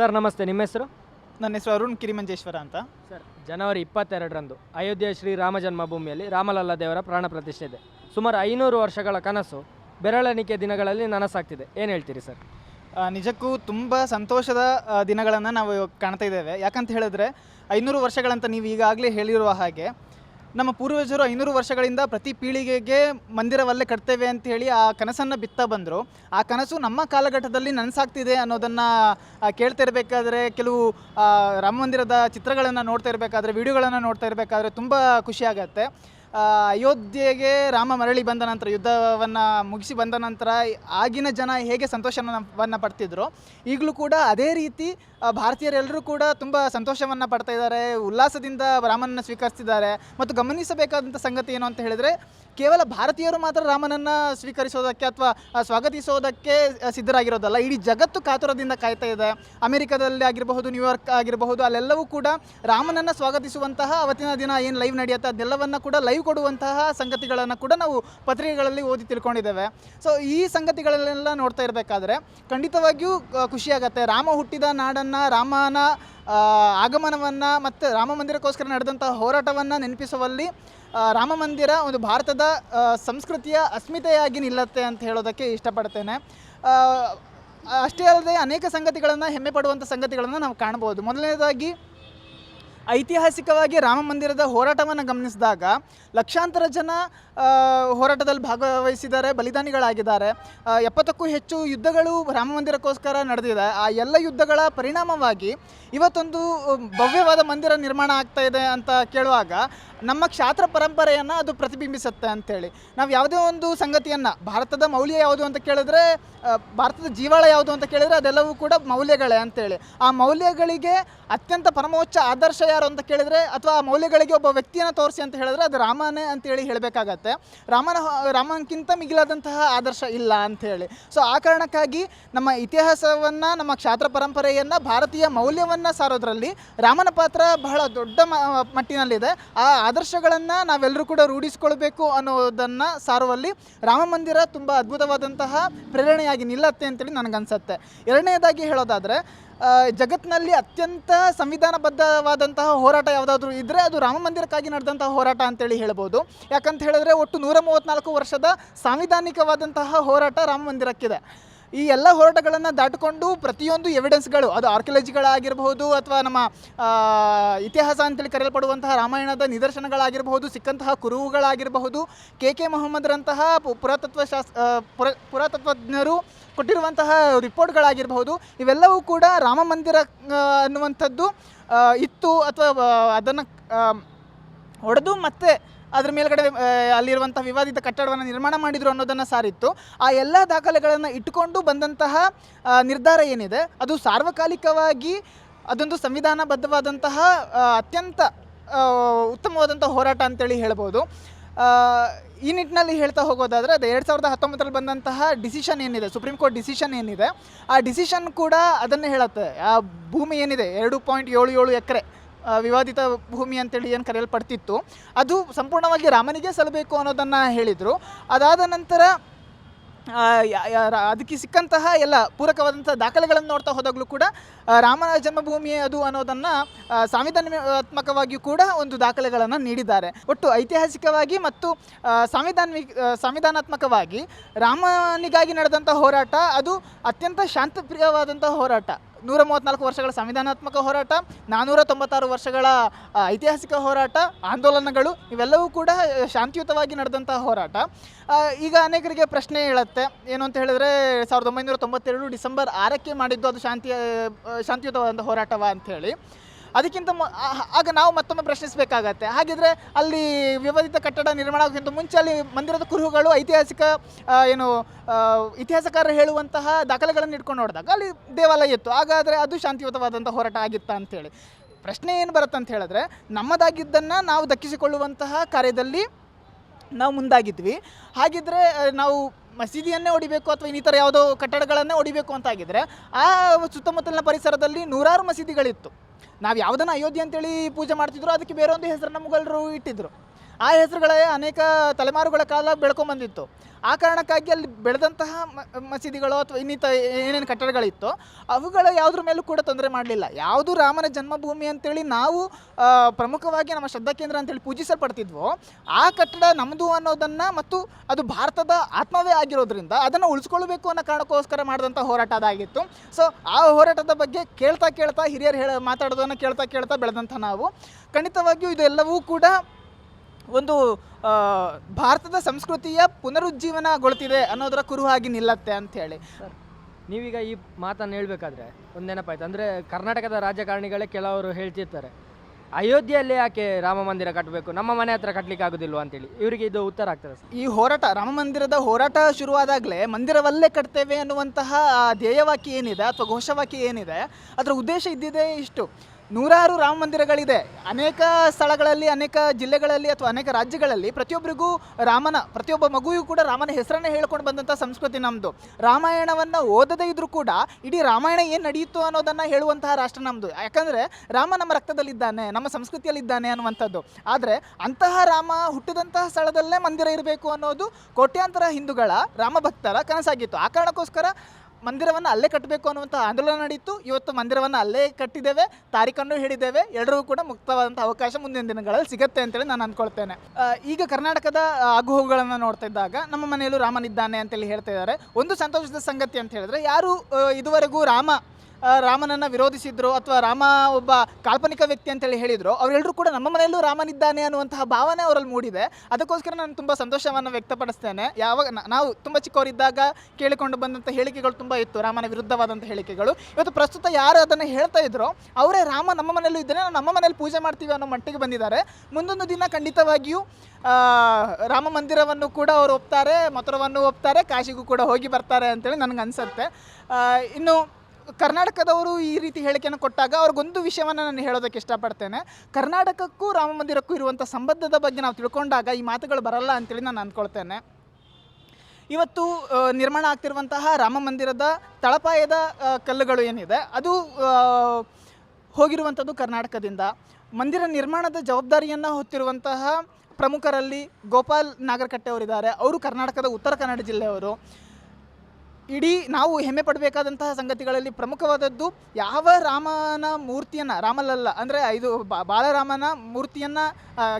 Sir ನಮಸ್ತೆ. ನಿಮ್ಮ ಹೆಸರು? ನನ್ನ ಹೆಸರು ಅರುಣ್ ಕಿರಿಮಂಜೇಶ್ವರ ಅಂತ. ಸರ್ ಜನವರಿ ಇಪ್ಪತ್ತೆರಡರಂದು ಅಯೋಧ್ಯೆ ಶ್ರೀ ರಾಮ ಜನ್ಮಭೂಮಿಯಲ್ಲಿ ರಾಮಲಲ್ಲ ದೇವರ ಪ್ರಾಣ ಪ್ರತಿಷ್ಠೆ ಇದೆ. ಸುಮಾರು ಐನೂರು ವರ್ಷಗಳ ಕನಸು ಬೆರಳೆಣಿಕೆ ದಿನಗಳಲ್ಲಿ ನನಸಾಗ್ತಿದೆ. ಏನು ಹೇಳ್ತೀರಿ ಸರ್? ಆ, ನಿಜಕ್ಕೂ ತುಂಬ ಸಂತೋಷದ ದಿನಗಳನ್ನು ನಾವು ಇವಾಗ ಕಾಣ್ತಾ ಇದ್ದೇವೆ. ಯಾಕಂತ ಹೇಳಿದ್ರೆ ಐನೂರು ವರ್ಷಗಳಂತ ನೀವು ಈಗಾಗಲೇ ಹೇಳಿರುವ ಹಾಗೆ ನಮ್ಮ ಪೂರ್ವಜರು ಐನೂರು ವರ್ಷಗಳಿಂದ ಪ್ರತಿ ಪೀಳಿಗೆಗೆ ಮಂದಿರವಲ್ಲೇ ಕಟ್ತೇವೆ ಅಂತ ಹೇಳಿ ಆ ಕನಸನ್ನು ಬಿತ್ತಾ ಬಂದರು. ಆ ಕನಸು ನಮ್ಮ ಕಾಲಘಟ್ಟದಲ್ಲಿ ನನಸಾಗ್ತಿದೆ ಅನ್ನೋದನ್ನು ಕೇಳ್ತಾ ಇರಬೇಕಾದ್ರೆ ಕೆಲವು ರಾಮ ಮಂದಿರದ ಚಿತ್ರಗಳನ್ನು ನೋಡ್ತಾ ಇರಬೇಕಾದ್ರೆ, ವಿಡಿಯೋಗಳನ್ನು ನೋಡ್ತಾ ಇರಬೇಕಾದ್ರೆ ತುಂಬ ಖುಷಿಯಾಗತ್ತೆ ಅಯೋಧ್ಯೆಗೆ ರಾಮ ಮರಳಿ ಬಂದ ನಂತರ, ಯುದ್ಧವನ್ನು ಮುಗಿಸಿ ಬಂದ ನಂತರ ಆಗಿನ ಜನ ಹೇಗೆ ಸಂತೋಷವನ್ನು ಪಡ್ತಿದ್ರು, ಈಗಲೂ ಕೂಡ ಅದೇ ರೀತಿ ಭಾರತೀಯರೆಲ್ಲರೂ ಕೂಡ ತುಂಬ ಸಂತೋಷವನ್ನು ಪಡ್ತಾ ಇದ್ದಾರೆ, ಉಲ್ಲಾಸದಿಂದ ರಾಮನನ್ನು ಸ್ವೀಕರಿಸ್ತಿದ್ದಾರೆ. ಮತ್ತು ಗಮನಿಸಬೇಕಾದಂಥ ಸಂಗತಿ ಏನು ಅಂತ ಹೇಳಿದರೆ ಕೇವಲ ಭಾರತೀಯರು ಮಾತ್ರ ರಾಮನನ್ನು ಸ್ವೀಕರಿಸೋದಕ್ಕೆ ಅಥವಾ ಸ್ವಾಗತಿಸೋದಕ್ಕೆ ಸಿದ್ಧರಾಗಿರೋದಲ್ಲ. ಇಡೀ ಜಗತ್ತು ಕಾತುರದಿಂದ ಕಾಯ್ತಾ ಇದೆ. ಅಮೆರಿಕದಲ್ಲಿ ಆಗಿರಬಹುದು, ನ್ಯೂಯಾರ್ಕ್ ಆಗಿರಬಹುದು, ಅಲ್ಲೆಲ್ಲವೂ ಕೂಡ ರಾಮನನ್ನು ಸ್ವಾಗತಿಸುವಂತಹ ಅವತ್ತಿನ ದಿನ ಏನು ಲೈವ್ ನಡೆಯುತ್ತೆ ಅದೆಲ್ಲವನ್ನ ಕೂಡ ಲೈವ್ ಕೊಡುವಂತಹ ಸಂಗತಿಗಳನ್ನು ಕೂಡ ನಾವು ಪತ್ರಿಕೆಗಳಲ್ಲಿ ಓದಿ ತಿಳ್ಕೊಂಡಿದ್ದೇವೆ. ಸೊ ಈ ಸಂಗತಿಗಳನ್ನೆಲ್ಲ ನೋಡ್ತಾ ಇರಬೇಕಾದ್ರೆ ಖಂಡಿತವಾಗಿಯೂ ಖುಷಿಯಾಗತ್ತೆ. ರಾಮ ಹುಟ್ಟಿದ ನಾಡನ್ನು, ರಾಮನ ಆಗಮನವನ್ನು ಮತ್ತು ರಾಮ ಮಂದಿರಕ್ಕೋಸ್ಕರ ನಡೆದಂಥ ಹೋರಾಟವನ್ನು ನೆನಪಿಸುವಲ್ಲಿ ರಾಮ ಮಂದಿರ ಒಂದು ಭಾರತದ ಸಂಸ್ಕೃತಿಯ ಅಸ್ಮಿತೆಯಾಗಿ ನಿಲ್ಲತ್ತೆ ಅಂತ ಹೇಳೋದಕ್ಕೆ ಇಷ್ಟಪಡ್ತೇನೆ. ಅಷ್ಟೇ ಅಲ್ಲದೆ ಅನೇಕ ಸಂಗತಿಗಳನ್ನು, ಹೆಮ್ಮೆ ಪಡುವಂಥ ಸಂಗತಿಗಳನ್ನು ನಾವು ಕಾಣ್ಬೋದು. ಮೊದಲನೇದಾಗಿ ಐತಿಹಾಸಿಕವಾಗಿ ರಾಮ ಮಂದಿರದ ಹೋರಾಟವನ್ನು ಗಮನಿಸಿದಾಗ ಲಕ್ಷಾಂತರ ಜನ ಹೋರಾಟದಲ್ಲಿ ಭಾಗವಹಿಸಿದ್ದಾರೆ, ಬಲಿದಾನಿಗಳಾಗಿದ್ದಾರೆ. ಎಪ್ಪತ್ತಕ್ಕೂ ಹೆಚ್ಚು ಯುದ್ಧಗಳು ರಾಮ ಮಂದಿರಕ್ಕೋಸ್ಕರ ನಡೆದಿದೆ. ಆ ಎಲ್ಲ ಯುದ್ಧಗಳ ಪರಿಣಾಮವಾಗಿ ಇವತ್ತೊಂದು ಭವ್ಯವಾದ ಮಂದಿರ ನಿರ್ಮಾಣ ಆಗ್ತಾ ಇದೆ ಅಂತ ಕೇಳುವಾಗ ನಮ್ಮ ಕ್ಷಾತ್ರ ಪರಂಪರೆಯನ್ನು ಅದು ಪ್ರತಿಬಿಂಬಿಸುತ್ತೆ ಅಂತೇಳಿ ನಾವು ಯಾವುದೇ ಒಂದು ಸಂಗತಿಯನ್ನು, ಭಾರತದ ಮೌಲ್ಯ ಯಾವುದು ಅಂತ ಕೇಳಿದ್ರೆ ಭಾರತದ ಜೀವಾಳ ಯಾವುದು ಅಂತ ಕೇಳಿದರೆ ಅದೆಲ್ಲವೂ ಕೂಡ ಮೌಲ್ಯಗಳೇ ಅಂತೇಳಿ ಆ ಮೌಲ್ಯಗಳಿಗೆ ಅತ್ಯಂತ ಪರಮೋಚ್ಚ ಆದರ್ಶ ಯಾರು ಅಂತ ಕೇಳಿದ್ರೆ ಅಥವಾ ಆ ಮೌಲ್ಯಗಳಿಗೆ ಒಬ್ಬ ವ್ಯಕ್ತಿಯನ್ನು ತೋರಿಸಿ ಅಂತ ಹೇಳಿದ್ರೆ ಅದು ರಾಮನೇ ಅಂತೇಳಿ ಹೇಳಬೇಕಾಗತ್ತೆ. ರಾಮನ ರಾಮನಕ್ಕಿಂತ ಮಿಗಿಲಾದಂತಹ ಆದರ್ಶ ಇಲ್ಲ ಅಂಥೇಳಿ ಸೊ ಆ ಕಾರಣಕ್ಕಾಗಿ ನಮ್ಮ ಇತಿಹಾಸವನ್ನು, ನಮ್ಮ ಕ್ಷಾತ್ರ ಪರಂಪರೆಯನ್ನು, ಭಾರತೀಯ ಮೌಲ್ಯವನ್ನು ಸಾರೋದ್ರಲ್ಲಿ ರಾಮನ ಪಾತ್ರ ಬಹಳ ದೊಡ್ಡ ಮಟ್ಟಿನಲ್ಲಿದೆ. ಆ ಆದರ್ಶಗಳನ್ನು ನಾವೆಲ್ಲರೂ ಕೂಡ ರೂಢಿಸಿಕೊಳ್ಬೇಕು ಅನ್ನೋದನ್ನು ಸಾರುವಲ್ಲಿ ರಾಮ ಮಂದಿರ ತುಂಬ ಅದ್ಭುತವಾದಂತಹ ಪ್ರೇರಣೆಯಾಗಿ ನಿಲ್ಲತ್ತೆ ಅಂತೇಳಿ ನನಗನ್ಸತ್ತೆ. ಎರಡನೇದಾಗಿ ಹೇಳೋದಾದರೆ ಜಗತ್ತಿನಲ್ಲಿ ಅತ್ಯಂತ ಸಂವಿಧಾನಬದ್ಧವಾದಂತಹ ಹೋರಾಟ ಯಾವುದಾದ್ರೂ ಇದ್ರೆ ಅದು ರಾಮ ಮಂದಿರಕ್ಕಾಗಿ ನಡೆದಂತಹ ಹೋರಾಟ ಅಂತೇಳಿ ಹೇಳ್ಬೋದು. ಯಾಕಂತ ಹೇಳಿದ್ರೆ ಒಟ್ಟು ನೂರ ಮೂವತ್ತ್ನಾಲ್ಕು ವರ್ಷದ ಸಾಂವಿಧಾನಿಕವಾದಂತಹ ಹೋರಾಟ ರಾಮ ಮಂದಿರಕ್ಕಿದೆ. ಈ ಎಲ್ಲ ಹೋರಾಟಗಳನ್ನು ದಾಟಿಕೊಂಡು ಪ್ರತಿಯೊಂದು ಎವಿಡೆನ್ಸ್ಗಳು ಅದು ಆರ್ಕಿಯಾಲಜಿಗಳಾಗಿರಬಹುದು ಅಥವಾ ನಮ್ಮ ಇತಿಹಾಸ ಅಂತೇಳಿ ಕರೆಯಲ್ಪಡುವಂತಹ ರಾಮಾಯಣದ ನಿದರ್ಶನಗಳಾಗಿರಬಹುದು, ಸಿಕ್ಕಂತಹ ಕುರುಹುಗಳಾಗಿರಬಹುದು ಕೆ ಕೆ ಮೊಹಮ್ಮದ್ರಂತಹ ಪು- ಪುರಾತತ್ವ ಶಾಸ್ ಪುರ, ಪುರಾತತ್ವಜ್ಞರು ಕೊಟ್ಟಿರುವಂತಹ ರಿಪೋರ್ಟ್ಗಳಾಗಿರಬಹುದು ಇವೆಲ್ಲವೂ ಕೂಡ ರಾಮ ಮಂದಿರ ಅನ್ನುವಂಥದ್ದು ಇತ್ತು ಅಥವಾ ಅದನ್ನು ಒಡೆದು ಮತ್ತೆ ಅದ್ರ ಮೇಲ್ಗಡೆ ಅಲ್ಲಿರುವಂಥ ವಿವಾದಿತ ಕಟ್ಟಡವನ್ನು ನಿರ್ಮಾಣ ಮಾಡಿದರು ಅನ್ನೋದನ್ನು ಸಾರಿತ್ತು. ಆ ಎಲ್ಲ ದಾಖಲೆಗಳನ್ನು ಇಟ್ಟುಕೊಂಡು ಬಂದಂತಹ ನಿರ್ಧಾರ ಏನಿದೆ? ಅದು ಸಾರ್ವಕಾಲಿಕವಾಗಿ ಅದೊಂದು ಸಂವಿಧಾನಬದ್ಧವಾದಂತಹ ಅತ್ಯಂತ ಉತ್ತಮವಾದಂಥ ಹೋರಾಟ ಅಂತೇಳಿ ಹೇಳ್ಬೋದು. ಈ ನಿಟ್ಟಿನಲ್ಲಿ ಹೇಳ್ತಾ ಹೋಗೋದಾದರೆ, ಅದು ಎರಡು ಸಾವಿರದ ಹತ್ತೊಂಬತ್ತರಲ್ಲಿ ಬಂದಂತಹ ಡಿಸಿಷನ್ ಏನಿದೆ, ಸುಪ್ರೀಂ ಕೋರ್ಟ್ ಡಿಸಿಷನ್ ಏನಿದೆ, ಆ ಡಿಸಿಷನ್ ಕೂಡ ಅದನ್ನೇ ಹೇಳುತ್ತೆ. ಆ ಭೂಮಿ ಏನಿದೆ? ಎರಡು ಪಾಯಿಂಟ್ ಏಳು ಏಳು ಎಕರೆ. ವಿವಾದಿತ ಭೂಮಿ ಅಂತೇಳಿ ಏನು ಕರೆಯಲ್ಪಡ್ತಿತ್ತು, ಅದು ಸಂಪೂರ್ಣವಾಗಿ ರಾಮನಿಗೆ ಸಲ್ಲಬೇಕು ಅನ್ನೋದನ್ನು ಹೇಳಿದರು. ಅದಾದ ನಂತರ ಅದಕ್ಕೆ ಸಿಕ್ಕಂತಹ ಎಲ್ಲ ಪೂರಕವಾದಂಥ ದಾಖಲೆಗಳನ್ನು ನೋಡ್ತಾ ಹೋದಾಗಲೂ ಕೂಡ ರಾಮನ ಜನ್ಮಭೂಮಿ ಅದು ಅನ್ನೋದನ್ನು ಸಾಂವಿಧಾನಾತ್ಮಕವಾಗಿಯೂ ಕೂಡ ಒಂದು ದಾಖಲೆಗಳನ್ನು ನೀಡಿದ್ದಾರೆ. ಒಟ್ಟು ಐತಿಹಾಸಿಕವಾಗಿ ಮತ್ತು ಸಾಂವಿಧಾನಿಕ ಸಂವಿಧಾನಾತ್ಮಕವಾಗಿ ರಾಮನಿಗಾಗಿ ನಡೆದಂಥ ಹೋರಾಟ, ಅದು ಅತ್ಯಂತ ಶಾಂತಪ್ರಿಯವಾದಂಥ ಹೋರಾಟ. ನೂರ ಮೂವತ್ತ್ನಾಲ್ಕು ವರ್ಷಗಳ ಸಂವಿಧಾನಾತ್ಮಕ ಹೋರಾಟ ನಾನ್ನೂರ ತೊಂಬತ್ತಾರು ವರ್ಷಗಳ ಐತಿಹಾಸಿಕ ಹೋರಾಟ, ಆಂದೋಲನಗಳು, ಇವೆಲ್ಲವೂ ಕೂಡ ಶಾಂತಿಯುತವಾಗಿ ನಡೆದಂತಹ ಹೋರಾಟ. ಈಗ ಅನೇಕರಿಗೆ ಪ್ರಶ್ನೆ ಹೇಳುತ್ತೆ. ಏನು ಅಂತ ಹೇಳಿದ್ರೆ, ಸಾವಿರದ ಒಂಬೈನೂರ ತೊಂಬತ್ತೆರಡು ಡಿಸೆಂಬರ್ ಆರಕ್ಕೆ ಮಾಡಿದ್ದು ಅದು ಶಾಂತಿ ಶಾಂತಿಯುತವಾದ ಹೋರಾಟವ ಅಂಥೇಳಿ ಅದಕ್ಕಿಂತ ಆಗ ನಾವು ಮತ್ತೊಮ್ಮೆ ಪ್ರಶ್ನಿಸಬೇಕಾಗತ್ತೆ. ಹಾಗಿದ್ರೆ ಅಲ್ಲಿ ವಿವಾದಿತ ಕಟ್ಟಡ ನಿರ್ಮಾಣ ಆಗೋಕ್ಕಿಂತ ಮುಂಚೆ ಅಲ್ಲಿ ಮಂದಿರದ ಕುರುಹುಗಳು, ಐತಿಹಾಸಿಕ ಏನು ಇತಿಹಾಸಕಾರರು ಹೇಳುವಂತಹ ದಾಖಲೆಗಳನ್ನು ಇಟ್ಕೊಂಡು ನೋಡಿದಾಗ ಅಲ್ಲಿ ದೇವಾಲಯ ಇತ್ತು. ಹಾಗಾದರೆ ಅದು ಶಾಂತಿಯುತವಾದಂಥ ಹೋರಾಟ ಆಗಿತ್ತಾ ಅಂತೇಳಿ. ಪ್ರಶ್ನೆ ಏನು ಬರುತ್ತೆ ಅಂತ ಹೇಳಿದ್ರೆ, ನಮ್ಮದಾಗಿದ್ದನ್ನು ನಾವು ದಕ್ಕಿಸಿಕೊಳ್ಳುವಂತಹ ಕಾರ್ಯದಲ್ಲಿ ನಾವು ಮುಂದಾಗಿದ್ವಿ. ಹಾಗಿದ್ರೆ ನಾವು ಮಸೀದಿಯನ್ನೇ ಹೊಡಿಬೇಕು ಅಥವಾ ಇನ್ನಿತರ ಯಾವುದೋ ಕಟ್ಟಡಗಳನ್ನೇ ಹೊಡಿಬೇಕು ಅಂತಾಗಿದ್ರೆ ಆ ಸುತ್ತಮುತ್ತಲಿನ ಪರಿಸರದಲ್ಲಿ ನೂರಾರು ಮಸೀದಿಗಳಿತ್ತು. ನಾವು ಯಾವುದನ್ನು ಅಯೋಧ್ಯೆ ಅಂತೇಳಿ ಪೂಜೆ ಮಾಡ್ತಿದ್ರು ಅದಕ್ಕೆ ಬೇರೆ ಒಂದು ಹೆಸರನ್ನ ಮುಘಲರು ಇಟ್ಟಿದ್ರು. ಆ ಹೆಸರುಗಳೇ ಅನೇಕ ತಲೆಮಾರುಗಳ ಕಾಲ ಬೆಳ್ಕೊಂಬಂದಿತ್ತು. ಆ ಕಾರಣಕ್ಕಾಗಿ ಅಲ್ಲಿ ಬೆಳೆದಂತಹ ಮಸೀದಿಗಳು ಅಥವಾ ಇನ್ನಿತ ಏನೇನು ಕಟ್ಟಡಗಳಿತ್ತು ಅವುಗಳ ಯಾವುದ್ರ ಮೇಲೂ ಕೂಡ ತೊಂದರೆ ಮಾಡಲಿಲ್ಲ. ಯಾವುದು ರಾಮನ ಜನ್ಮಭೂಮಿ ಅಂತೇಳಿ ನಾವು ಪ್ರಮುಖವಾಗಿ ನಮ್ಮ ಶ್ರದ್ಧಾ ಕೇಂದ್ರ ಅಂತೇಳಿ ಪೂಜಿಸಲ್ಪಡ್ತಿದ್ವೋ, ಆ ಕಟ್ಟಡ ನಮ್ಮದು ಅನ್ನೋದನ್ನು ಮತ್ತು ಅದು ಭಾರತದ ಆತ್ಮವೇ ಆಗಿರೋದ್ರಿಂದ ಅದನ್ನು ಉಳಿಸ್ಕೊಳ್ಬೇಕು ಅನ್ನೋ ಕಾರಣಕ್ಕೋಸ್ಕರ ಮಾಡಿದಂಥ ಹೋರಾಟ ಅದಾಗಿತ್ತು. ಸೊ ಆ ಹೋರಾಟದ ಬಗ್ಗೆ ಕೇಳ್ತಾ ಕೇಳ್ತಾ ಹಿರಿಯರು ಹೇಳ, ಮಾತಾಡೋದನ್ನು ಕೇಳ್ತಾ ಕೇಳ್ತಾ ಬೆಳೆದಂಥ ನಾವು. ಖಂಡಿತವಾಗಿಯೂ ಇದೆಲ್ಲವೂ ಕೂಡ ಒಂದು ಭಾರತದ ಸಂಸ್ಕೃತಿಯ ಪುನರುಜ್ಜೀವನಗೊಳ್ತಿದೆ ಅನ್ನೋದರ ಕುರುಹಾಗಿ ನಿಲ್ಲತ್ತೆ ಅಂತ ಹೇಳಿ. ನೀವೀಗ ಈ ಮಾತನ್ನು ಹೇಳಬೇಕಾದ್ರೆ ಒಂದು ನೆನಪಾಯ್ತು. ಅಂದರೆ ಕರ್ನಾಟಕದ ರಾಜಕಾರಣಿಗಳೇ ಕೆಲವರು ಹೇಳ್ತಿರ್ತಾರೆ ಅಯೋಧ್ಯೆಯಲ್ಲಿ ಯಾಕೆ ರಾಮ ಮಂದಿರ ಕಟ್ಟಬೇಕು ನಮ್ಮ ಮನೆ ಹತ್ರ ಕಟ್ಟಲಿಕ್ಕೆ ಆಗೋದಿಲ್ವಾ? ಅಂತೇಳಿ. ಇವರಿಗೆ ಇದು ಉತ್ತರ ಆಗ್ತದೆ ಸರ್. ಈ ಹೋರಾಟ ರಾಮ ಮಂದಿರದ ಹೋರಾಟ ಶುರುವಾದಾಗಲೇ ಮಂದಿರವಲ್ಲೇ ಕಟ್ತೇವೆ ಅನ್ನುವಂತಹ ಧ್ಯೇಯವಾಕ್ಯ ಏನಿದೆ ಅಥವಾ ಘೋಷವಾಕ್ಯ ಏನಿದೆ ಅದರ ಉದ್ದೇಶ ಇದ್ದಿದೆ ಇಷ್ಟು. ನೂರಾರು ರಾಮ ಮಂದಿರಗಳಿದೆ. ಅನೇಕ ಸ್ಥಳಗಳಲ್ಲಿ, ಅನೇಕ ಜಿಲ್ಲೆಗಳಲ್ಲಿ ಅಥವಾ ಅನೇಕ ರಾಜ್ಯಗಳಲ್ಲಿ ಪ್ರತಿಯೊಬ್ಬರಿಗೂ ರಾಮನ, ಪ್ರತಿಯೊಬ್ಬ ಮಗುವಿಗೂ ಕೂಡ ರಾಮನ ಹೆಸರನ್ನೇ ಹೇಳ್ಕೊಂಡು ಬಂದಂಥ ಸಂಸ್ಕೃತಿ ನಮ್ಮದು ರಾಮಾಯಣವನ್ನು ಓದದೇ ಇದ್ರೂ ಕೂಡ ಇಡೀ ರಾಮಾಯಣ ಏನು ನಡೆಯಿತು ಅನ್ನೋದನ್ನು ಹೇಳುವಂತಹ ರಾಷ್ಟ್ರ ನಮ್ಮದು ಯಾಕಂದರೆ ರಾಮ ನಮ್ಮ ರಕ್ತದಲ್ಲಿದ್ದಾನೆ, ನಮ್ಮ ಸಂಸ್ಕೃತಿಯಲ್ಲಿದ್ದಾನೆ ಅನ್ನುವಂಥದ್ದು. ಆದರೆ ಅಂತಹ ರಾಮ ಹುಟ್ಟಿದಂತಹ ಸ್ಥಳದಲ್ಲೇ ಮಂದಿರ ಇರಬೇಕು ಅನ್ನೋದು ಕೋಟ್ಯಾಂತರ ಹಿಂದೂಗಳ ರಾಮಭಕ್ತರ ಕನಸಾಗಿತ್ತು. ಆ ಕಾರಣಕ್ಕೋಸ್ಕರ ಮಂದಿರವನ್ನು ಅಲ್ಲೇ ಕಟ್ಟಬೇಕು ಅನ್ನುವಂಥ ಆಂದೋಲನ ನಡೆಯಿತು ಇವತ್ತು ಮಂದಿರವನ್ನು ಅಲ್ಲೇ ಕಟ್ಟಿದ್ದೇವೆ ತಾರೀಖನ್ನು ಹೇಳಿದ್ದೇವೆ ಎಲ್ಲರಿಗೂ ಕೂಡ ಮುಕ್ತವಾದಂಥ ಅವಕಾಶ ಮುಂದಿನ ದಿನಗಳಲ್ಲಿ ಸಿಗುತ್ತೆ ಅಂತೇಳಿ ನಾನು ಅಂದ್ಕೊಳ್ತೇನೆ. ಈಗ ಕರ್ನಾಟಕದ ಆಗುಹೋಗುಗಳನ್ನು ನೋಡ್ತಾ ಇದ್ದಾಗ ನಮ್ಮ ಮನೆಯಲ್ಲೂ ರಾಮನಿದ್ದಾನೆ ಅಂತೇಳಿ ಹೇಳ್ತಾ ಇದ್ದಾರೆ. ಒಂದು ಸಂತೋಷದ ಸಂಗತಿ ಅಂತ ಹೇಳಿದ್ರೆ, ಯಾರು ಇದುವರೆಗೂ ರಾಮ ರಾಮನನ್ನು ವಿರೋಧಿಸಿದ್ರು ಅಥವಾ ರಾಮ ಒಬ್ಬ ಕಾಲ್ಪನಿಕ ವ್ಯಕ್ತಿ ಅಂತೇಳಿ ಹೇಳಿದ್ರು ಅವರೆಲ್ಲರೂ ಕೂಡ ನಮ್ಮ ಮನೆಯಲ್ಲೂ ರಾಮನಿದ್ದಾನೆ ಅನ್ನುವಂತಹ ಭಾವನೆ ಅವರಲ್ಲಿ ಮೂಡಿದೆ. ಅದಕ್ಕೋಸ್ಕರ ನಾನು ತುಂಬ ಸಂತೋಷವನ್ನು ವ್ಯಕ್ತಪಡಿಸ್ತೇನೆ. ಯಾವಾಗ ನಾವು ತುಂಬ ಚಿಕ್ಕವರಿದ್ದಾಗ ಕೇಳಿಕೊಂಡು ಬಂದಂಥ ಹೇಳಿಕೆಗಳು ತುಂಬ ಇತ್ತು, ರಾಮನ ವಿರುದ್ಧವಾದಂಥ ಹೇಳಿಕೆಗಳು. ಇವತ್ತು ಪ್ರಸ್ತುತ ಯಾರು ಅದನ್ನು ಹೇಳ್ತಾ ಇದ್ರೋ, ಅವರೇ ರಾಮ ನಮ್ಮ ಮನೆಯಲ್ಲೂ ಇದ್ದಾನೆ ನಮ್ಮ ಮನೇಲಿ ಪೂಜೆ ಮಾಡ್ತೀವಿ ಅನ್ನೋ ಮಟ್ಟಿಗೆ ಬಂದಿದ್ದಾರೆ. ಮುಂದೊಂದು ದಿನ ಖಂಡಿತವಾಗಿಯೂ ರಾಮ ಮಂದಿರವನ್ನು ಕೂಡ ಅವರು ಒಪ್ತಾರೆ, ಮಥುರವನ್ನು ಒಪ್ತಾರೆ, ಕಾಶಿಗೂ ಕೂಡ ಹೋಗಿ ಬರ್ತಾರೆ ಅಂತೇಳಿ ನನಗೆ ಅನಿಸುತ್ತೆ ಇನ್ನು ಕರ್ನಾಟಕದವರು ಈ ರೀತಿ ಹೇಳಿಕೆಯನ್ನು ಕೊಟ್ಟಾಗ ಅವ್ರಿಗೊಂದು ವಿಷಯವನ್ನು ನಾನು ಹೇಳೋದಕ್ಕೆ ಇಷ್ಟಪಡ್ತೇನೆ. ಕರ್ನಾಟಕಕ್ಕೂ ರಾಮ ಮಂದಿರಕ್ಕೂ ಇರುವಂಥ ಸಂಬಂಧದ ಬಗ್ಗೆ ನಾವು ತಿಳ್ಕೊಂಡಾಗ ಈ ಮಾತುಗಳು ಬರಲ್ಲ ಅಂತೇಳಿ ನಾನು ಅಂದ್ಕೊಳ್ತೇನೆ. ಇವತ್ತು ನಿರ್ಮಾಣ ಆಗ್ತಿರುವಂತಹ ರಾಮ ಮಂದಿರದ ತಳಪಾಯದ ಕಲ್ಲುಗಳು ಏನಿದೆ, ಅದು ಹೋಗಿರುವಂಥದ್ದು ಕರ್ನಾಟಕದಿಂದ. ಮಂದಿರ ನಿರ್ಮಾಣದ ಜವಾಬ್ದಾರಿಯನ್ನು ಹೊತ್ತಿರುವಂತಹ ಪ್ರಮುಖರಲ್ಲಿ ಗೋಪಾಲ್ ನಾಗರಕಟ್ಟೆ ಅವರಿದ್ದಾರೆ ಅವರು ಕರ್ನಾಟಕದ ಉತ್ತರ ಕನ್ನಡ ಜಿಲ್ಲೆಯವರು. ಇಡೀ ನಾವು ಹೆಮ್ಮೆ ಪಡಬೇಕಾದಂತಹ ಸಂಗತಿಗಳಲ್ಲಿ ಪ್ರಮುಖವಾದದ್ದು ಯಾವ ರಾಮನ ಮೂರ್ತಿಯನ್ನು, ರಾಮಲಲ್ಲ ಅಂದರೆ ಇದು ಬಾಲರಾಮನ ಮೂರ್ತಿಯನ್ನು